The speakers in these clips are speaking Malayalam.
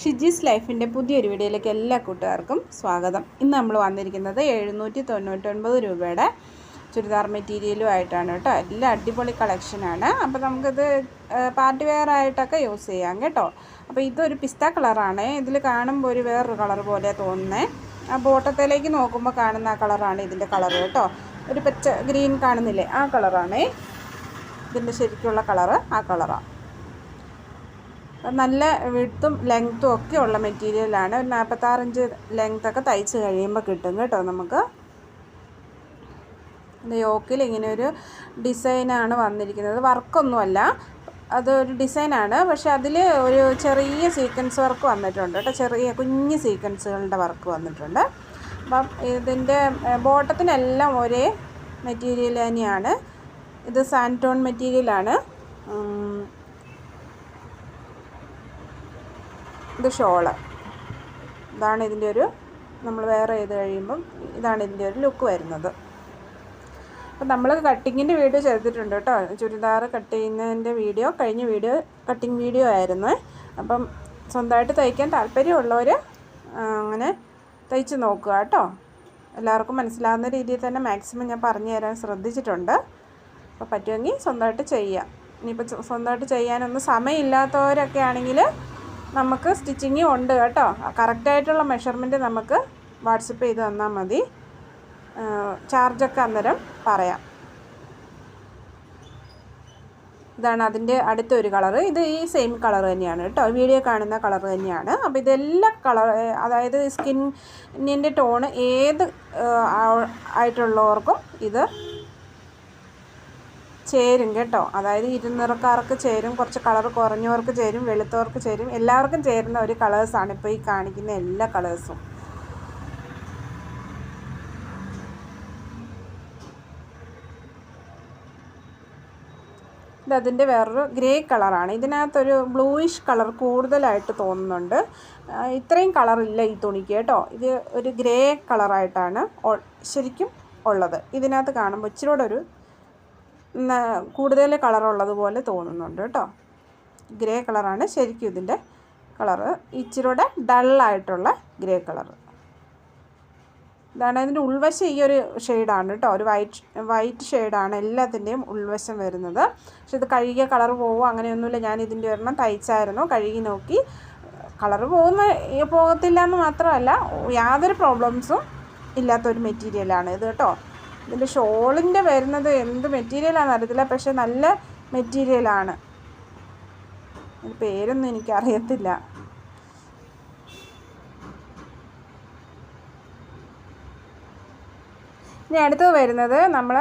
ഷിജീസ് ലൈഫിന്റെ പുതിയൊരു വീഡിയോയിലേക്ക് എല്ലാ കൂട്ടുകാർക്കും സ്വാഗതം. ഇന്ന് നമ്മൾ വന്നിരിക്കുന്നത് എഴുന്നൂറ്റി തൊണ്ണൂറ്റൊൻപത് രൂപയുടെ ചുരിദാർ മെറ്റീരിയലും ആയിട്ടാണ് കേട്ടോ. എല്ലാം അടിപൊളി കളക്ഷനാണ് അപ്പോൾ നമുക്കിത് പാർട്ടി വെയർ ആയിട്ടൊക്കെ യൂസ് ചെയ്യാം കേട്ടോ. അപ്പോൾ ഇതൊരു പിസ്ത കളറാണ് ഇതിൽ കാണുമ്പോൾ ഒരു വേറൊരു കളർ പോലെ തോന്നുന്നത് ആ ബോട്ടത്തിലേക്ക് നോക്കുമ്പോൾ കാണുന്ന ആ കളറാണ് ഇതിന്റെ കളർ കേട്ടോ. ഒരു പച്ച ഗ്രീൻ കാണുന്നില്ലേ? ആ കളറാണേ ഇതിന്റെ ശരിക്കുള്ള കളറ് ആ കളറാണ് നല്ല വിടുത്തും ലെങ്ത്തും ഒക്കെ ഉള്ള മെറ്റീരിയലാണ് ഒരു നാൽപ്പത്താറിഞ്ച് ലെങ്ത്തൊക്കെ തയ്ച്ച് കഴിയുമ്പോൾ കിട്ടും കേട്ടോ നമുക്ക്. യോക്കിൽ ഇങ്ങനെ ഒരു ഡിസൈനാണ് വന്നിരിക്കുന്നത്. വർക്കൊന്നുമല്ല അതൊരു ഡിസൈനാണ് പക്ഷെ അതിൽ ഒരു ചെറിയ സീക്വൻസ് വർക്ക് വന്നിട്ടുണ്ട് കേട്ടോ. ചെറിയ കുഞ്ഞ് സീക്വൻസുകളുടെ വർക്ക് വന്നിട്ടുണ്ട്. അപ്പം ഇതിന്റെ ബോട്ടത്തിനെല്ലാം ഒരേ മെറ്റീരിയൽ തന്നെയാണ്. ഇത് സാന്റോൺ മെറ്റീരിയലാണ് ഇത് ഷോൾ. ഇതാണ് ഇതിന്റെ ഒരു നമ്മൾ വേറെ ചെയ്ത് കഴിയുമ്പം ഇതാണ് ഇതിന്റെ ഒരു ലുക്ക് വരുന്നത്. അപ്പം നമ്മൾ കട്ടിങ്ങിന്റെ വീഡിയോ ചെയ്തിട്ടുണ്ട് കേട്ടോ. ചുരിദാർ കട്ട് ചെയ്യുന്നതിന്റെ വീഡിയോ കഴിഞ്ഞ വീഡിയോ കട്ടിങ് വീഡിയോ ആയിരുന്നു. അപ്പം സ്വന്തമായിട്ട് തയ്ക്കാൻ താല്പര്യമുള്ളവർ അങ്ങനെ തയ്ച്ച് നോക്കുക കേട്ടോ. എല്ലാവർക്കും മനസ്സിലാവുന്ന രീതിയിൽ തന്നെ മാക്സിമം ഞാൻ പറഞ്ഞു തരാൻ ശ്രദ്ധിച്ചിട്ടുണ്ട്. അപ്പോൾ പറ്റുമെങ്കിൽ സ്വന്തമായിട്ട് ചെയ്യാം. ഇനിയിപ്പോൾ സ്വന്തമായിട്ട് ചെയ്യാനൊന്നും സമയമില്ലാത്തവരൊക്കെ ആണെങ്കിൽ നമുക്ക് സ്റ്റിച്ചിങ് ഉണ്ട് കേട്ടോ. കറക്റ്റായിട്ടുള്ള മെഷർമെന്റ് നമുക്ക് വാട്സപ്പ് ചെയ്ത് തന്നാൽ മതി. ചാർജൊക്കെ അന്നേരം പറയാം. ഇതാണ് അതിന്റെ അടുത്തൊരു കളറ് ഇത് ഈ സെയിം കളർ തന്നെയാണ് കേട്ടോ. വീഡിയോ കാണുന്ന കളർ തന്നെയാണ്. അപ്പോൾ ഇതെല്ലാ കളർ അതായത് സ്കിന്നിന്റെ ടോണ് ഏത് ആയിട്ടുള്ളവർക്കും ഇത് ചേരും കേട്ടോ. അതായത് ഇരുനിറക്കാർക്ക് ചേരും കുറച്ച് കളർ കുറഞ്ഞവർക്ക് ചേരും വെളുത്തവർക്ക് ചേരും. എല്ലാവർക്കും ചേരുന്ന ഒരു കളേഴ്സാണ് ഇപ്പോൾ ഈ കാണിക്കുന്ന എല്ലാ കളേഴ്സും അതിന്റെ വേറൊരു ഗ്രേ കളറാണ് ഇതിനകത്തൊരു ബ്ലൂയിഷ് കളർ കൂടുതലായിട്ട് തോന്നുന്നുണ്ട്. ഇത്രയും കളറില്ല ഈ തുണിക്ക് കേട്ടോ. ഇത് ഒരു ഗ്രേ കളറായിട്ടാണ് ശരിക്കും ഉള്ളത്. ഇതിനകത്ത് കാണുമ്പോൾ ഇച്ചിരി കൂടെ ഒരു കൂടുതൽ കളറുള്ളതുപോലെ തോന്നുന്നുണ്ട് കേട്ടോ. ഗ്രേ കളറാണ് ശരിക്കും ഇതിന്റെ കളറ് ഇച്ചിരൂടെ ഡള്ളായിട്ടുള്ള ഗ്രേ കളറ് ഇതാണ് ഇതിന്റെ ഉൾവശം ഈ ഒരു ഷെയ്ഡാണ് കേട്ടോ. ഒരു വൈറ്റ് വൈറ്റ് ഷെയ്ഡാണ് എല്ലാത്തിന്റെയും ഉൾവശം വരുന്നത്. പക്ഷെ ഇത് കഴുകിയ കളർ പോവുക അങ്ങനെയൊന്നുമില്ല. ഞാൻ ഇതിന്റെ ഒരെണ്ണം തയ്ച്ചായിരുന്നു. കഴുകി നോക്കി. കളർ പോകുന്ന പോകത്തില്ല എന്ന് മാത്രമല്ല യാതൊരു പ്രോബ്ലംസും ഇല്ലാത്തൊരു മെറ്റീരിയലാണ് ഇത് കേട്ടോ. ഇതിന്റെ ഷോളിന്റെ വരുന്നത് എന്ത് മെറ്റീരിയലാണെന്ന് അറിയത്തില്ല പക്ഷെ നല്ല മെറ്റീരിയലാണ് പേരൊന്നും എനിക്കറിയത്തില്ല. ഇനി അടുത്തത് വരുന്നത് നമ്മൾ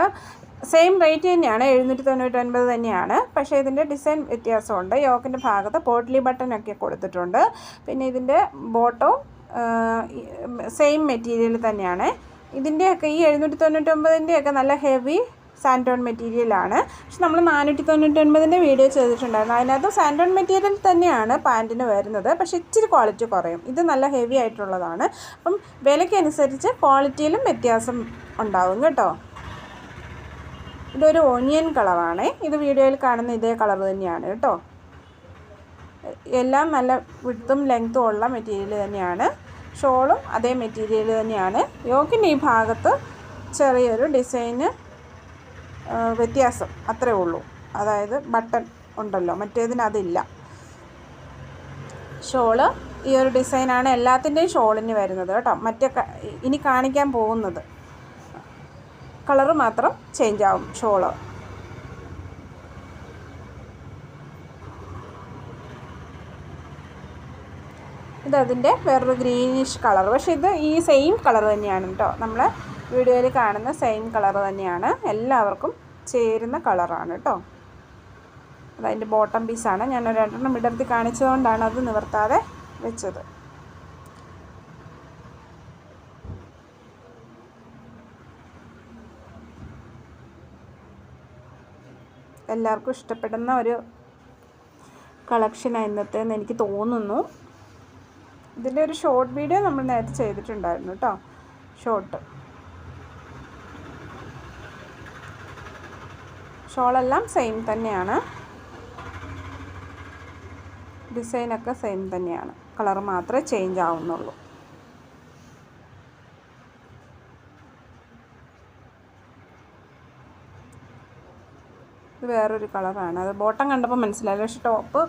സെയിം റേറ്റ് തന്നെയാണ് എഴുന്നൂറ്റി തൊണ്ണൂറ്റൊൻപത് തന്നെയാണ്. പക്ഷേ ഇതിന്റെ ഡിസൈൻ വ്യത്യാസമുണ്ട്. യോക്കിന്റെ ഭാഗത്ത് പോട്ട്ലി ബട്ടനൊക്കെ കൊടുത്തിട്ടുണ്ട്. പിന്നെ ഇതിന്റെ ബോട്ടവും സെയിം മെറ്റീരിയൽ തന്നെയാണ്. ഇതിന്റെയൊക്കെ ഈ എഴുന്നൂറ്റി തൊണ്ണൂറ്റൊമ്പതിന്റെയൊക്കെ നല്ല ഹെവി സാൻഡോൺ മെറ്റീരിയലാണ് പക്ഷെ നമ്മൾ നാനൂറ്റി തൊണ്ണൂറ്റൊൻപതിന്റെ വീഡിയോ ചെയ്തിട്ടുണ്ടായിരുന്നു. അതിനകത്ത് സാൻഡോൺ മെറ്റീരിയൽ തന്നെയാണ് പാന്റിന് വരുന്നത്. പക്ഷേ ഇച്ചിരി ക്വാളിറ്റി കുറയും. ഇത് നല്ല ഹെവി ആയിട്ടുള്ളതാണ്. അപ്പം വിലയ്ക്കനുസരിച്ച് ക്വാളിറ്റിയിലും വ്യത്യാസം ഉണ്ടാവും കേട്ടോ. ഇതൊരു ഓണിയൻ കളറാണ് ഇത് വീഡിയോയിൽ കാണുന്ന ഇതേ കളർ തന്നെയാണ് കേട്ടോ. എല്ലാം നല്ല വിടുത്തും ലെങ്ത്തും ഉള്ള മെറ്റീരിയൽ തന്നെയാണ്. ഷോളും അതേ മെറ്റീരിയൽ തന്നെയാണ്. യോക്കിന്റെ ഈ ഭാഗത്ത് ചെറിയൊരു ഡിസൈന് വ്യത്യാസം അത്രേ ഉള്ളൂ. അതായത് ബട്ടൺ ഉണ്ടല്ലോ മറ്റേതിന് അതില്ല ഷോൾ ഈ ഒരു ഡിസൈനാണ് എല്ലാത്തിന്റെയും ഷോളിന് വരുന്നത് കേട്ടോ. മറ്റേ ഇനി കാണിക്കാൻ പോകുന്നത്. കളറ് മാത്രം ചേഞ്ച് ആവും ഷോൾ. ഇതതിന്റെ വേറൊരു ഗ്രീനിഷ് കളർ പക്ഷേ ഇത് ഈ സെയിം കളർ തന്നെയാണ് കേട്ടോ നമ്മൾ വീഡിയോയിൽ കാണുന്ന സെയിം കളർ തന്നെയാണ്. എല്ലാവർക്കും ചേരുന്ന കളറാണ് കേട്ടോ അതതിന്റെ ബോട്ടം പീസാണ് ഞാൻ രണ്ടെണ്ണം ഇടർത്തി കാണിച്ചതുകൊണ്ടാണ് അത് നിവർത്താതെ വെച്ചത്. എല്ലാവർക്കും ഇഷ്ടപ്പെടുന്ന ഒരു കളക്ഷനാണ് ഇന്നത്തെ എന്ന് എനിക്ക് തോന്നുന്നു. ഇതിന്റെ ഒരു ഷോർട്ട് വീഡിയോ നമ്മൾ നേരത്തെ ചെയ്തിട്ടുണ്ടായിരുന്നു കേട്ടോ ഷോർട്ട് ഷോളെല്ലാം സെയിം തന്നെയാണ്. ഡിസൈനൊക്കെ സെയിം തന്നെയാണ്. കളർ മാത്രമേ ചേഞ്ച് ആവുന്നുള്ളൂ. ഇത് വേറൊരു കളറാണ് അത് ബോട്ടം കണ്ടപ്പോൾ മനസ്സിലായില്ല. പക്ഷെ ടോപ്പ്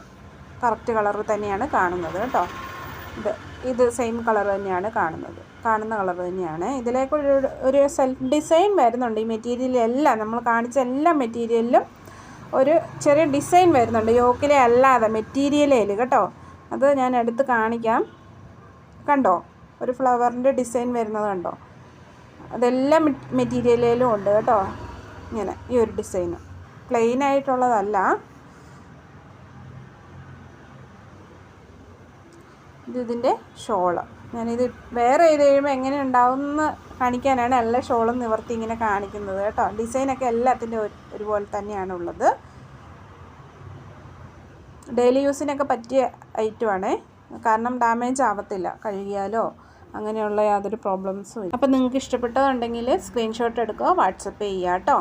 കറക്റ്റ് കളർ തന്നെയാണ് കാണുന്നത് കേട്ടോ ഇത് ഇത് സെയിം കളർ തന്നെയാണ് കാണുന്നത്. കാണുന്ന കളർ തന്നെയാണ്. ഇതിലേക്ക് ഒരു സെൽഫ് ഡിസൈൻ വരുന്നുണ്ട്. ഈ മെറ്റീരിയലെല്ലാം നമ്മൾ കാണിച്ച എല്ലാ മെറ്റീരിയലിലും ഒരു ചെറിയ ഡിസൈൻ വരുന്നുണ്ട്. യോക്കിലെ അല്ലാതെ മെറ്റീരിയലേൽ കേട്ടോ. അത് ഞാൻ എടുത്ത് കാണിക്കാം. കണ്ടോ? ഒരു ഫ്ലവറിന്റെ ഡിസൈൻ വരുന്നത് കണ്ടോ? അതെല്ലാം മെറ്റീരിയലിലും ഉണ്ട് കേട്ടോ. ഇങ്ങനെ ഈ ഒരു ഡിസൈന് പ്ലെയിൻ ആയിട്ടുള്ളതല്ല. ഇത് ഇതിന്റെ ഷോൾ. ഞാനിത് വേറെ ഇത് കഴിയുമ്പോൾ എങ്ങനെ ഉണ്ടാവുമെന്ന് കാണിക്കാനാണ് എല്ലാ ഷോളും നിവർത്തി ഇങ്ങനെ കാണിക്കുന്നത് കേട്ടോ. ഡിസൈനൊക്കെ എല്ലാത്തിന്റെ ഒരുപോലെ തന്നെയാണ് ഉള്ളത് ഡെയിലി യൂസിനൊക്കെ പറ്റിയ ഐറ്റമാണ് കാരണം ഡാമേജ് ആവത്തില്ല കഴുകിയാലോ? അങ്ങനെയുള്ള യാതൊരു പ്രോബ്ലംസും ഇല്ല. അപ്പോൾ നിങ്ങൾക്ക് ഇഷ്ടപ്പെട്ടതുണ്ടെങ്കിൽ സ്ക്രീൻഷോട്ട് എടുക്കുക വാട്സപ്പ് ചെയ്യുക കേട്ടോ.